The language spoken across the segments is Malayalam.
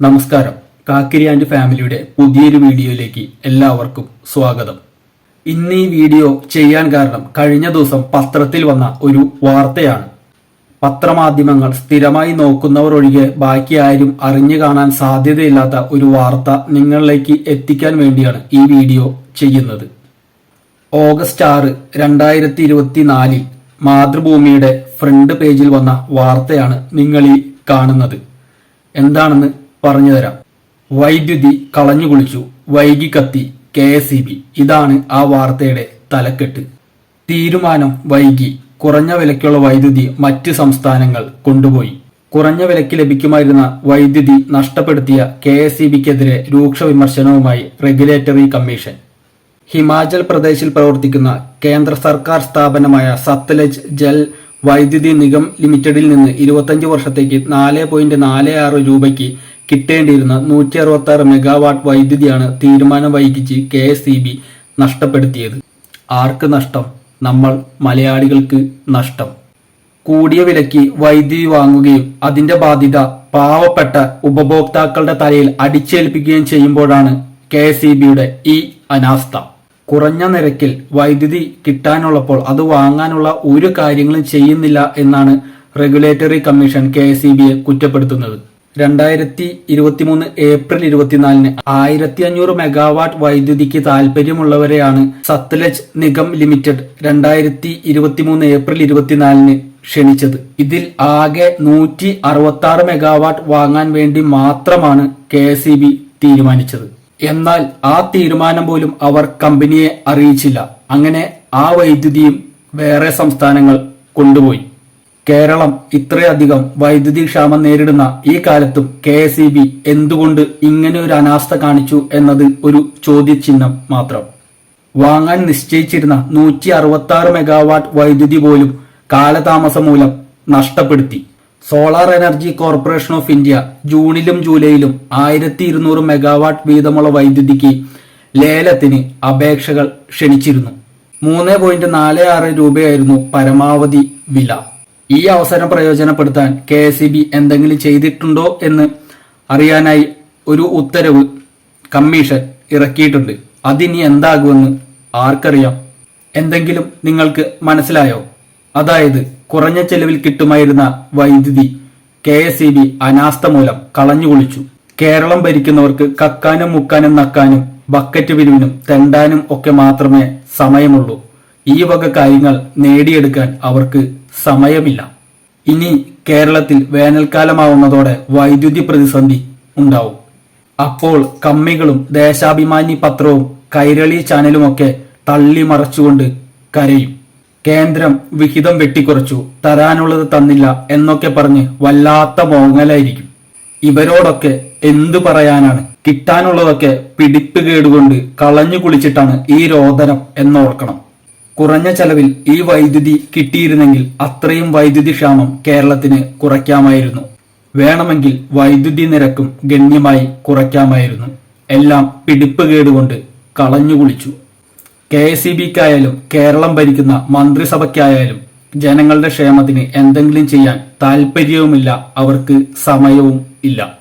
നമസ്കാരം. കാക്കിരി ആൻഡ് ഫാമിലിയുടെ പുതിയൊരു വീഡിയോയിലേക്ക് എല്ലാവർക്കും സ്വാഗതം. ഇന്ന് ഈ വീഡിയോ ചെയ്യാൻ കാരണം കഴിഞ്ഞ ദിവസം പത്രത്തിൽ വന്ന ഒരു വാർത്തയാണ്. പത്രമാധ്യമങ്ങൾ സ്ഥിരമായി നോക്കുന്നവർ ഒഴികെ ബാക്കി ആരും അറിഞ്ഞു കാണാൻ സാധ്യതയില്ലാത്ത ഒരു വാർത്ത നിങ്ങളിലേക്ക് എത്തിക്കാൻ വേണ്ടിയാണ് ഈ വീഡിയോ ചെയ്യുന്നത്. ഓഗസ്റ്റ് ആറ് രണ്ടായിരത്തി ഇരുപത്തിനാലിൽ മാതൃഭൂമിയുടെ ഫ്രണ്ട് പേജിൽ വന്ന വാർത്തയാണ് നിങ്ങൾ ഈ കാണുന്നത്. എന്താണെന്ന് പറഞ്ഞുതരാം. വൈദ്യുതി കളഞ്ഞു കുളിച്ചു. വൈകി കത്തി കെ എസ് ഇ ബി. ഇതാണ് ആ വാർത്തയുടെ തലക്കെട്ട്. തീരുമാനം വൈകി. കുറഞ്ഞ വിലയ്ക്കുള്ള വൈദ്യുതി മറ്റ് സംസ്ഥാനങ്ങൾ കൊണ്ടുപോയി. കുറഞ്ഞ വിലയ്ക്ക് ലഭിക്കുമായിരുന്ന വൈദ്യുതി നഷ്ടപ്പെടുത്തിയ കെ എസ് ഇ ബിക്കെതിരെ രൂക്ഷ വിമർശനവുമായി റെഗുലേറ്ററി കമ്മീഷൻ. ഹിമാചൽ പ്രദേശിൽ പ്രവർത്തിക്കുന്ന കേന്ദ്ര സർക്കാർ സ്ഥാപനമായ സത്ലജ് ജൽ വൈദ്യുതി നിഗം ലിമിറ്റഡിൽ നിന്ന് ഇരുപത്തഞ്ച് വർഷത്തേക്ക് നാല് പോയിന്റ് നാല് ആറ് രൂപയ്ക്ക് കിട്ടേണ്ടിയിരുന്ന നൂറ്റി അറുപത്തി ആറ് മെഗാവാട്ട് വൈദ്യുതിയാണ് തീരുമാനം വൈകിച്ച് കെ എസ് ഇ ബി നഷ്ടപ്പെടുത്തിയത്. ആർക്ക് നഷ്ടം? നമ്മൾ മലയാളികൾക്ക് നഷ്ടം. കൂടിയ വിലയ്ക്ക് വൈദ്യുതി വാങ്ങുകയും അതിന്റെ ബാധ്യത പാവപ്പെട്ട ഉപഭോക്താക്കളുടെ തലയിൽ അടിച്ചേൽപ്പിക്കുകയും ചെയ്യുമ്പോഴാണ് കെ എസ് ഇ ബിയുടെ ഈ അനാസ്ഥ. കുറഞ്ഞ നിരക്കിൽ വൈദ്യുതി കിട്ടാനുള്ളപ്പോൾ അത് വാങ്ങാനുള്ള ഒരു കാര്യങ്ങളും ചെയ്യുന്നില്ല എന്നാണ് regulatory commission K S E ബിയെ കുറ്റപ്പെടുത്തുന്നത്. രണ്ടായിരത്തി ഇരുപത്തിമൂന്ന് ഏപ്രിൽ ഇരുപത്തിനാലിന് ആയിരത്തി അഞ്ഞൂറ് മെഗാവാട്ട് വൈദ്യുതിക്ക് താല്പര്യമുള്ളവരെയാണ് സത്ലജ് നിഗം ലിമിറ്റഡ് രണ്ടായിരത്തി ഇരുപത്തിമൂന്ന് ഏപ്രിൽ ഇരുപത്തിനാലിന് ക്ഷണിച്ചത്. ഇതിൽ ആകെ നൂറ്റി അറുപത്തി ആറ് മെഗാവാട്ട് വാങ്ങാൻ വേണ്ടി മാത്രമാണ് കെ എസ് തീരുമാനിച്ചത്. എന്നാൽ ആ തീരുമാനം പോലും അവർ കമ്പനിയെ അറിയിച്ചില്ല. അങ്ങനെ ആ വൈദ്യുതിയും വേറെ സംസ്ഥാനങ്ങൾ കൊണ്ടുപോയി. കേരളം ഇത്രയധികം വൈദ്യുതി ക്ഷാമം നേരിടുന്ന ഈ കാലത്തും കെ എസ് ഇ ബി എന്തുകൊണ്ട് ഇങ്ങനെ ഒരു അനാസ്ഥ കാണിച്ചു എന്നത് ഒരു ചോദ്യചിഹ്നം മാത്രം. വാങ്ങാൻ നിശ്ചയിച്ചിരുന്ന നൂറ്റി അറുപത്തി ആറ് മെഗാവാട്ട് വൈദ്യുതി പോലും കാലതാമസം മൂലം നഷ്ടപ്പെടുത്തി. Solar energy corporation of India ജൂണിലും ജൂലൈയിലും ആയിരത്തി ഇരുന്നൂറ് മെഗാവാട്ട് വീതമുള്ള വൈദ്യുതിക്ക് ലേലത്തിന് അപേക്ഷകൾ ക്ഷണിച്ചിരുന്നു. മൂന്ന് പോയിന്റ് നാല് ആറ് രൂപയായിരുന്നു പരമാവധി വില. ഈ അവസരം പ്രയോജനപ്പെടുത്താൻ കെ എസ് എന്തെങ്കിലും ചെയ്തിട്ടുണ്ടോ എന്ന് അറിയാനായി ഒരു ഉത്തരവ് കമ്മീഷൻ ഇറക്കിയിട്ടുണ്ട്. അതിനി എന്താകുമെന്ന് ആർക്കറിയാം? എന്തെങ്കിലും നിങ്ങൾക്ക് മനസ്സിലായോ? അതായത് കുറഞ്ഞ ചെലവിൽ കിട്ടുമായിരുന്ന വൈദ്യുതി കെ എസ് ഇ ബി അനാസ്ഥ മൂലം കളഞ്ഞു കുളിച്ചു. കേരളം ഭരിക്കുന്നവർക്ക് കക്കാനും മുക്കാനും നക്കാനും ബക്കറ്റ് പിരിവിനും തെണ്ടാനും ഒക്കെ മാത്രമേ സമയമുള്ളൂ. ഈ വക കാര്യങ്ങൾ നേടിയെടുക്കാൻ അവർക്ക് സമയമില്ല. ഇനി കേരളത്തിൽ വേനൽക്കാലമാവുന്നതോടെ വൈദ്യുതി പ്രതിസന്ധി ഉണ്ടാവും. അപ്പോൾ കമ്മികളും ദേശാഭിമാനി പത്രവും കൈരളി ചാനലുമൊക്കെ തള്ളി മറച്ചുകൊണ്ട് കരയും. കേന്ദ്രം വിഹിതം വെട്ടിക്കുറച്ചു തരാനുള്ളത് തന്നില്ല എന്നൊക്കെ പറഞ്ഞ് വല്ലാത്ത മോങ്ങലായിരിക്കും. ഇവരോടൊക്കെ എന്തു പറയാനാണ്? കിട്ടാനുള്ളതൊക്കെ പിടിപ്പ് കേടുകൊണ്ട് കളഞ്ഞു കുളിച്ചിട്ടാണ് ഈ രോദനം എന്നോർക്കണം. കുറഞ്ഞ ചെലവിൽ ഈ വൈദ്യുതി കിട്ടിയിരുന്നെങ്കിൽ അത്രയും വൈദ്യുതി ക്ഷാമം കേരളത്തിന് കുറയ്ക്കാമായിരുന്നു. വേണമെങ്കിൽ വൈദ്യുതി നിരക്കും ഗണ്യമായി കുറയ്ക്കാമായിരുന്നു. എല്ലാം പിടിപ്പ് കേടുകൊണ്ട് കളഞ്ഞു കുളിച്ചു. കെ എസ് ഇ ബിക്കായാലും കേരളം ഭരിക്കുന്ന മന്ത്രിസഭയ്ക്കായാലും ജനങ്ങളുടെ ക്ഷേമത്തിന് എന്തെങ്കിലും ചെയ്യാൻ താല്പര്യവുമില്ല അവർക്ക് സമയവും ഇല്ല.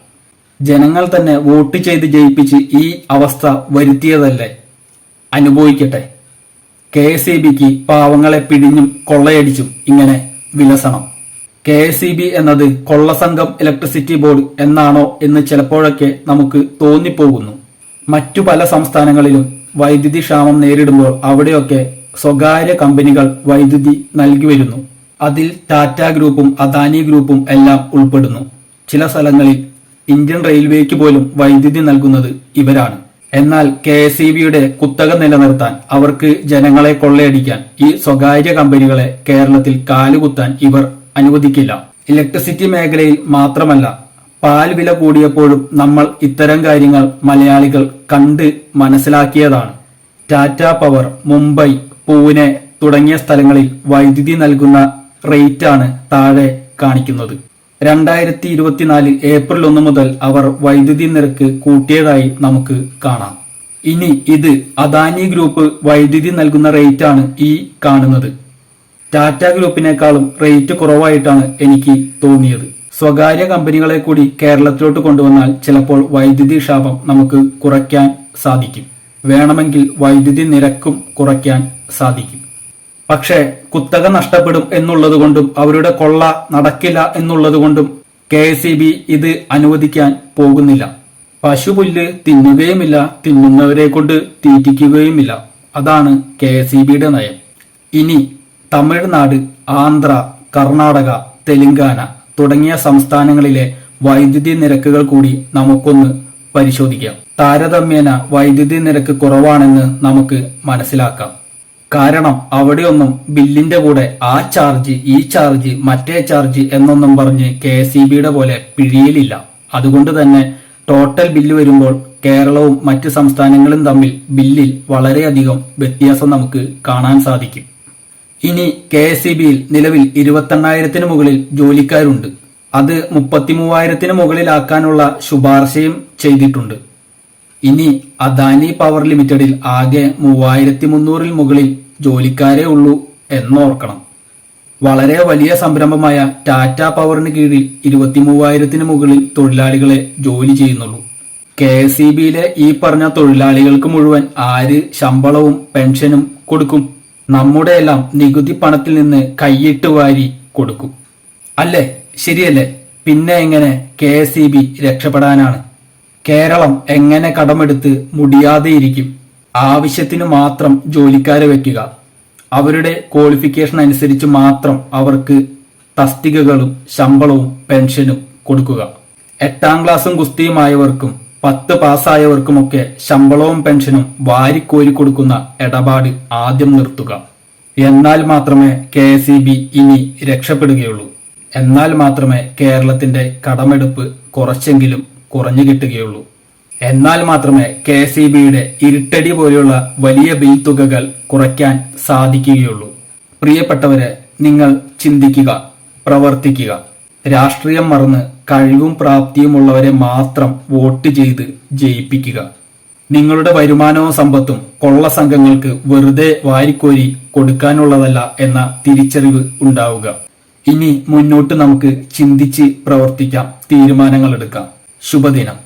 ജനങ്ങൾ തന്നെ വോട്ട് ചെയ്ത് ജയിപ്പിച്ച് ഈ അവസ്ഥ വരുത്തിയതല്ലേ? അനുഭവിക്കട്ടെ. കെ എസ് ഇ ബിക്ക് പാവങ്ങളെ പിടിഞ്ഞും കൊള്ളയടിച്ചും ഇങ്ങനെ വിലസണം. കെ എസ് ഇ ബി എന്നത് കൊള്ളസംഘം ഇലക്ട്രിസിറ്റി ബോർഡ് എന്നാണോ എന്ന് ചിലപ്പോഴൊക്കെ നമുക്ക് തോന്നിപ്പോകുന്നു. മറ്റു പല സംസ്ഥാനങ്ങളിലും വൈദ്യുതി ക്ഷാമം നേരിടുമ്പോൾ അവിടെയൊക്കെ സ്വകാര്യ കമ്പനികൾ വൈദ്യുതി നൽകി വരുന്നു. അതിൽ ടാറ്റ ഗ്രൂപ്പും അദാനി ഗ്രൂപ്പും എല്ലാം ഉൾപ്പെടുന്നു. ചില സ്ഥലങ്ങളിൽ ഇന്ത്യൻ റെയിൽവേക്ക് പോലും വൈദ്യുതി നൽകുന്നത് ഇവരാണ്. എന്നാൽ കെ എസ് ഇ ബിയുടെ കുത്തക നിലനിർത്താൻ അവർക്ക് ജനങ്ങളെ കൊള്ളയടിക്കാൻ ഈ സ്വകാര്യ കമ്പനികളെ കേരളത്തിൽ കാലുകുത്താൻ ഇവർ അനുവദിക്കില്ല. ഇലക്ട്രിസിറ്റി മേഖലയിൽ മാത്രമല്ല പാൽ വില കൂടിയപ്പോഴും നമ്മൾ ഇത്തരം കാര്യങ്ങൾ മലയാളികൾ കണ്ട് മനസ്സിലാക്കിയതാണ്. ടാറ്റ പവർ മുംബൈ പൂനെ തുടങ്ങിയ സ്ഥലങ്ങളിൽ വൈദ്യുതി നൽകുന്ന റേറ്റാണ് താഴെ കാണിക്കുന്നത്. രണ്ടായിരത്തി ഇരുപത്തിനാല് ഏപ്രിൽ ഒന്ന് മുതൽ അവർ വൈദ്യുതി നിരക്ക് കൂട്ടിയതായി നമുക്ക് കാണാം. ഇനി ഇത് അദാനി ഗ്രൂപ്പ് വൈദ്യുതി നൽകുന്ന റേറ്റ് ആണ് ഈ കാണുന്നത്. ടാറ്റ ഗ്രൂപ്പിനേക്കാളും റേറ്റ് കുറവായിട്ടാണ് എനിക്ക് തോന്നിയത്. സ്വകാര്യ കമ്പനികളെ കൂടി കേരളത്തിലോട്ട് കൊണ്ടുവന്നാൽ ചിലപ്പോൾ വൈദ്യുതി ക്ഷാപം നമുക്ക് കുറയ്ക്കാൻ സാധിക്കും. വേണമെങ്കിൽ വൈദ്യുതി നിരക്കും കുറയ്ക്കാൻ സാധിക്കും. പക്ഷേ കുത്തക നഷ്ടപ്പെടും എന്നുള്ളത് കൊണ്ടും അവരുടെ കൊള്ള നടക്കില്ല എന്നുള്ളത് കൊണ്ടും കെ എസ് ബി ഇത് അനുവദിക്കാൻ പോകുന്നില്ല. പശുപുല്ല് തിന്നുകയുമില്ല തിന്നുന്നവരെ കൊണ്ട് തീറ്റിക്കുകയുമില്ല. അതാണ് കെ എസ് ഇ ബിയുടെ നയം. ഇനി തമിഴ്നാട് ആന്ധ്ര കർണാടക തെലങ്കാന തുടങ്ങിയ സംസ്ഥാനങ്ങളിലെ വൈദ്യുതി നിരക്കുകൾ കൂടി നമുക്കൊന്ന് പരിശോധിക്കാം. താരതമ്യേന വൈദ്യുതി നിരക്ക് കുറവാണെന്ന് നമുക്ക് മനസ്സിലാക്കാം. കാരണം അവിടെയൊന്നും ബില്ലിന്റെ കൂടെ ആ ചാർജ് ഈ ചാർജ് മറ്റേ ചാർജ് എന്നൊന്നും പറഞ്ഞ് കെ എസ് ബിയുടെ പോലെ പിഴിയലില്ല. അതുകൊണ്ട് തന്നെ ടോട്ടൽ ബില്ല് വരുമ്പോൾ കേരളവും മറ്റ് സംസ്ഥാനങ്ങളും തമ്മിൽ ബില്ലിൽ വളരെയധികം വ്യത്യാസം നമുക്ക് കാണാൻ സാധിക്കും. ഇനി കെ എസ് ഇ ബിയിൽ നിലവിൽ ഇരുപത്തെണ്ണായിരത്തിന് മുകളിൽ ജോലിക്കാരുണ്ട്. അത് മുപ്പത്തിമൂവായിരത്തിന് മുകളിലാക്കാനുള്ള ശുപാർശയും ചെയ്തിട്ടുണ്ട്. ഇനി അദാനി പവർ ലിമിറ്റഡിൽ ആകെ മൂവായിരത്തി മുന്നൂറിൽ മുകളിൽ ജോലിക്കാരേ ഉള്ളൂ എന്നോർക്കണം. വളരെ വലിയ സംരംഭമായ ടാറ്റ പവറിന് കീഴിൽ ഇരുപത്തി മൂവായിരത്തിന് മുകളിൽ തൊഴിലാളികളെ ജോലി ചെയ്യുന്നുള്ളൂ. കെ എസ് ഇ ബിയിലെ ഈ പറഞ്ഞ തൊഴിലാളികൾക്ക് മുഴുവൻ ആര് ശമ്പളവും പെൻഷനും കൊടുക്കും? നമ്മുടെ എല്ലാം നികുതി പണത്തിൽ നിന്ന് കൈയിട്ട് വാരി കൊടുക്കും. അല്ലേ? ശരിയല്ലേ? പിന്നെ എങ്ങനെ കെ എസ് ഇ ബി രക്ഷപ്പെടാനാണ്? കേരളം എങ്ങനെ കടമെടുത്ത് മുടിയാതെയിരിക്കും? ആവശ്യത്തിന് മാത്രം ജോലിക്കാരെ വയ്ക്കുക അവരുടെ ക്വാളിഫിക്കേഷൻ അനുസരിച്ച് മാത്രം അവർക്ക് തസ്തികകളും ശമ്പളവും പെൻഷനും കൊടുക്കുക. എട്ടാം ക്ലാസ്സും ഗുസ്തിയുമായവർക്കും പത്ത് പാസ്സായവർക്കുമൊക്കെ ശമ്പളവും പെൻഷനും വാരിക്കോരി കൊടുക്കുന്ന ഇടപാട് ആദ്യം നിർത്തുക. എന്നാൽ മാത്രമേ കെ ഇനി രക്ഷപ്പെടുകയുള്ളൂ. എന്നാൽ മാത്രമേ കേരളത്തിന്റെ കടമെടുപ്പ് കുറച്ചെങ്കിലും കുറഞ്ഞു കിട്ടുകയുള്ളൂ. എന്നാൽ മാത്രമേ കെ ഇ ബിയുടെ ഇരുട്ടടി പോലെയുള്ള വലിയ ബിൽ തുകകൾ കുറയ്ക്കാൻ സാധിക്കുകയുള്ളൂ. പ്രിയപ്പെട്ടവരെ നിങ്ങൾ ചിന്തിക്കുക പ്രവർത്തിക്കുക. രാഷ്ട്രീയം മറന്ന് കഴിവും പ്രാപ്തിയുമുള്ളവരെ മാത്രം വോട്ട് ചെയ്ത് ജയിപ്പിക്കുക. നിങ്ങളുടെ വരുമാനവും സമ്പത്തും കൊള്ള സംഘങ്ങൾക്ക് വെറുതെ വാരിക്കോരി കൊടുക്കാനുള്ളതല്ല എന്ന തിരിച്ചറിവ് ഉണ്ടാവുക. ഇനി മുന്നോട്ട് നമുക്ക് ചിന്തിച്ച് പ്രവർത്തിക്കാം തീരുമാനങ്ങൾ എടുക്കാം. ശുഭദിനം.